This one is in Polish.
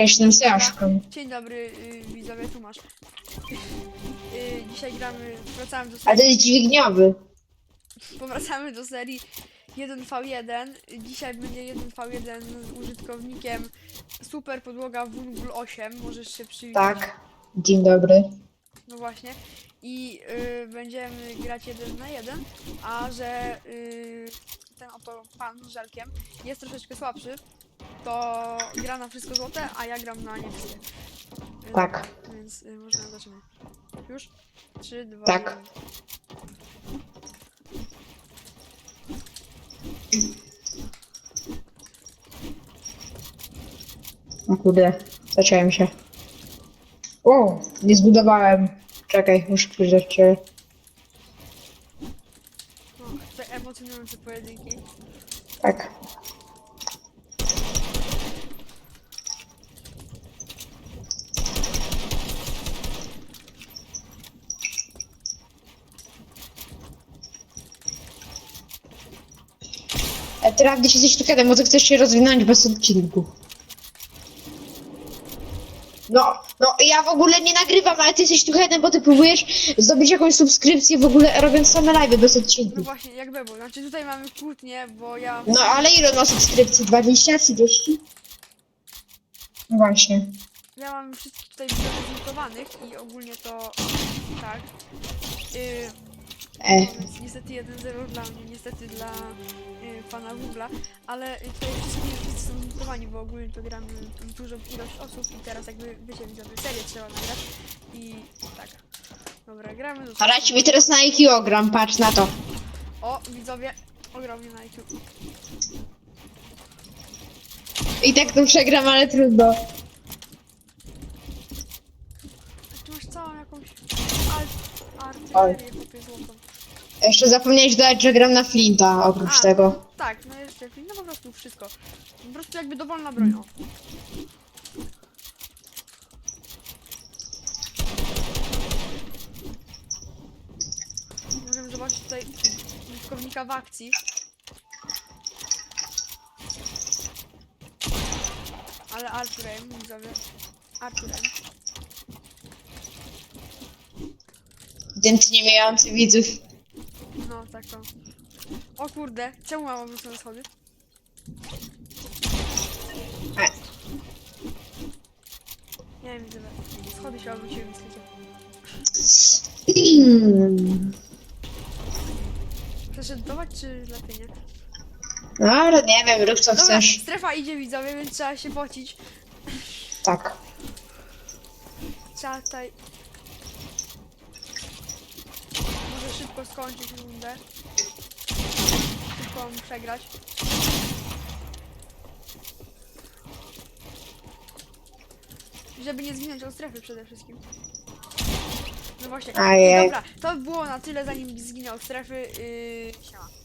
Jestem Sjaszką. Dzień dobry, y, widzowie, tu masz. Y, dzisiaj gramy, wracamy do A to serii, jest dźwigniowy. powracamy do serii 1v1. Dzisiaj będzie 1v1 z użytkownikiem Super Podłoga Wungul 8. Możesz się przywitać. Tak. Dzień dobry. No właśnie. I y, będziemy grać jeden na jeden, a że y, ten oto pan z żelkiem jest troszeczkę słabszy, to gra na wszystko złote, a ja gram na niebieskie. Tak. Więc y, można zaczynać. Już? 3, 2, Tak. 1. O kurde, zacząłem się. O, nie zbudowałem. Czekaj, muszę przyjrzeć się. No, te emocjonujące pojedynki. Tak. E, Ty Rawdy, jesteś tu może chcesz się rozwinąć bez odcinków. No, no ja w ogóle nie nagrywam, ale ty jesteś tu bo ty próbujesz zdobyć jakąś subskrypcję w ogóle robiąc same live bez No odcinków. właśnie, jak Bebo. Znaczy tutaj mamy kłótnię, bo ja... No ale ile ma subskrypcji? 20, 30? No właśnie. Ja mam wszystkich tutaj zmontowanych i ogólnie to... Tak. Y, E, niestety 1-0 dla mnie, niestety dla y, pana Google'a, ale y, tutaj wszyscy są zmutowani, bo ogólnie to gramy dużą ilość osób i teraz jakby wiecie, widzowie, serię trzeba nagrać i tak. Dobra, gramy. do- a ja ci teraz na IQ ogram, patrz na to. O, widzowie, ogromnie na IQ. I tak to przegram, ale trudno. Tu masz całą jakąś art, artylerię kupię złotą. Jeszcze zapomniałeś dodać, że gram na Flinta, oprócz A. tego. Tak, no jeszcze, no po prostu wszystko. Po prostu jakby dowolna broń, o. Możemy zobaczyć tutaj użytkownika w akcji. Ale Arthur M, widzowie. Arthur M. Ewidentnie mający widzów. No, tak to. O kurde, czemu mam obrócone schody? E, Nie wiem, widzowie. Schody się obróciły niestety. Chcesz edytować, czy lepiej nie? Dobra, nie wiem, rób co Dobra, chcesz. strefa idzie widzowie, więc trzeba się pocić. Tak. Trzeba tutaj... Może szybko skończyć rundę. Ją przegrać. Żeby nie zginąć od strefy przede wszystkim. No właśnie. Ajej. Dobra, to było na tyle zanim zginął od strefy. Yy, siema.